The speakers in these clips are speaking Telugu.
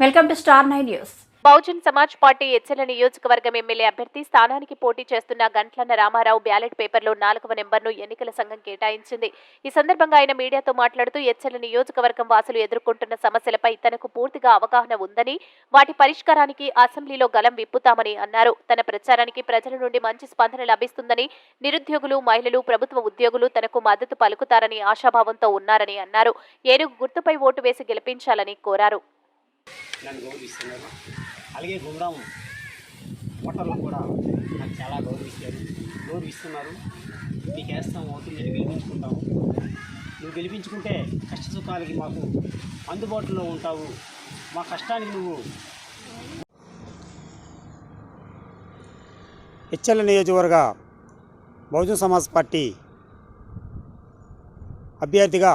Welcome to star nine news. Bahujan Samaj Party Etcherla నియోజకవర్గం ఎమ్మెల్యే అభ్యర్థి స్థానానికి పోటీ చేస్తున్న గంట్లన్న రామారావు బ్యాలెట్ పేపర్లో నాలుగవ నెంబర్ను ఎన్నికల సంఘం కేటాయించింది. ఈ సందర్భంగా ఆయన మీడియాతో మాట్లాడుతూ ఎచ్చెల నియోజకవర్గం వాసులు ఎదుర్కొంటున్న సమస్యలపై తనకు పూర్తిగా అవగాహన ఉందని వాటి పరిష్కారానికి అసెంబ్లీలో గలం విప్పుతామని అన్నారు. తన ప్రచారానికి ప్రజల నుండి మంచి స్పందన లభిస్తుందని నిరుద్యోగులు మహిళలు ప్రభుత్వ ఉద్యోగులు తనకు మద్దతు పలుకుతారని ఆశాభావంతో ఉన్నారని అన్నారు. ఏనుగు గుర్తుపై ఓటు వేసి గెలిపించాలని కోరారు. నన్ను గౌరవిస్తున్నారు. అలాగే గుండ్రం ఓటర్లు కూడా నాకు చాలా గౌరవిస్తారు. గౌరవిస్తున్నారు. నీకు వేస్తాం అవుతుంది నేను గెలిపించుకుంటాము నువ్వు గెలిపించుకుంటే కష్ట సుఖాలకి మాకు అందుబాటులో ఉంటావు. మా కష్టానికి నువ్వు హెచ్ఎల్ నియోజకవర్గ బహుజన సమాజ్ పార్టీ అభ్యర్థిగా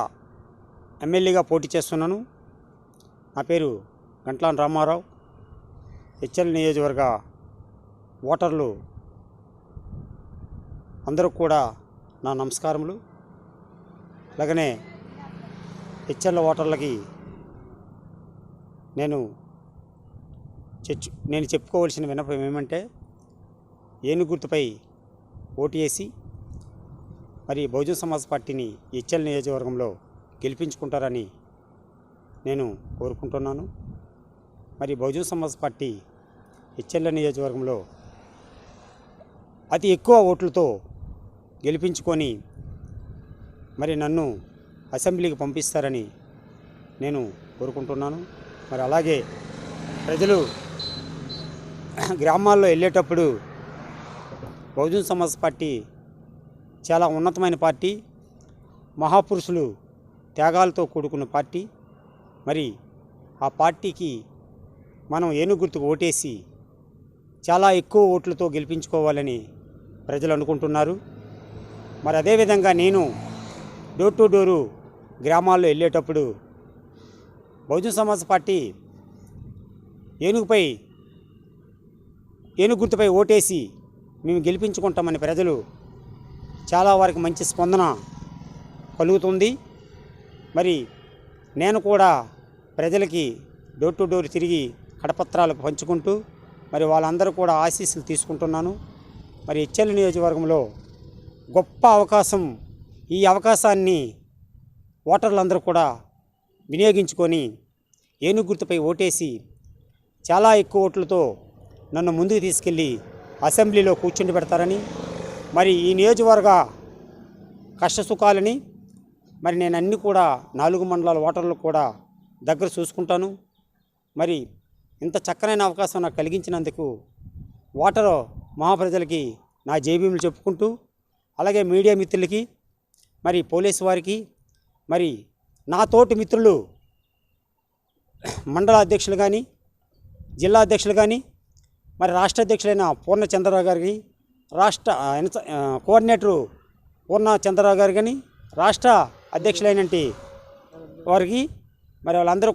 ఎమ్మెల్యేగా పోటీ చేస్తున్నాను. నా పేరు గంట్లాన్ రామారావు హెచ్ఎల్ నియోజకవర్గ ఓటర్లు అందరూ కూడా నా నమస్కారములు. అలాగనే హెచ్ఎల్ ఓటర్లకి నేను చర్చ నేను చెప్పుకోవాల్సిన విన్నపం ఏమంటే ఏనుగుర్తుపై ఓటు వేసి మరి బహుజన సమాజ్ పార్టీని హెచ్ఎల్ నియోజకవర్గంలో గెలిపించుకుంటారని నేను కోరుకుంటున్నాను. మరి బహుజన సమాజ్ పార్టీ హెచ్ఎల్ నియోజకవర్గంలో అతి ఎక్కువ ఓట్లతో గెలిపించుకొని మరి నన్ను అసెంబ్లీకి పంపిస్తారని నేను కోరుకుంటున్నాను. మరి అలాగే ప్రజలు గ్రామాల్లో వెళ్ళేటప్పుడు బహుజన సమాజ్ పార్టీ చాలా ఉన్నతమైన పార్టీ మహాపురుషులు త్యాగాలతో కూడుకున్న పార్టీ. మరి ఆ పార్టీకి మనం ఏనుగు గుర్తుకు ఓటేసి చాలా ఎక్కువ ఓట్లతో గెలిపించుకోవాలని ప్రజలు అనుకుంటున్నారు. మరి అదేవిధంగా నేను డోర్ టు డోరు గ్రామాల్లో వెళ్ళేటప్పుడు బహుజన సమాజ్ పార్టీ ఏనుగుపై ఏనుగు గుర్తుపై ఓటేసి మేము గెలిపించుకుంటామని ప్రజలు చాలా వారికి మంచి స్పందన కలుగుతుంది. మరి నేను కూడా ప్రజలకి డోర్ టు డోర్ తిరిగి కడపత్రాలు పంచుకుంటూ మరి వాళ్ళందరూ కూడా ఆశీస్సులు తీసుకుంటున్నాను. మరి హెచ్ఎల్ నియోజకవర్గంలో గొప్ప అవకాశం ఈ అవకాశాన్ని ఓటర్లందరూ కూడా వినియోగించుకొని ఏనుగు గుర్తుపై ఓటేసి చాలా ఎక్కువ ఓట్లతో నన్ను ముందుకు తీసుకెళ్ళి అసెంబ్లీలో కూర్చుండి పెడతారని మరి ఈ నియోజకవర్గ కష్ట సుఖాలని మరి నేను అన్ని కూడా నాలుగు మండలాల ఓటర్లు కూడా దగ్గర చూసుకుంటాను. మరి ఇంత చక్కనైన అవకాశం నాకు కలిగించినందుకు ఓటరు మహాప్రజలకి నా జేబీములు చెప్పుకుంటూ అలాగే మీడియా మిత్రులకి మరి పోలీసు వారికి మరి నా తోటి మిత్రులు మండల అధ్యక్షులు కానీ జిల్లా అధ్యక్షులు కానీ మరి రాష్ట్ర అధ్యక్షులైన పూర్ణ చంద్రరావు గారికి రాష్ట్ర కోఆర్డినేటరు పూర్ణ చంద్రరావు గారు కానీ రాష్ట్ర అధ్యక్షులైనటువంటి వారికి మరి వాళ్ళందరూ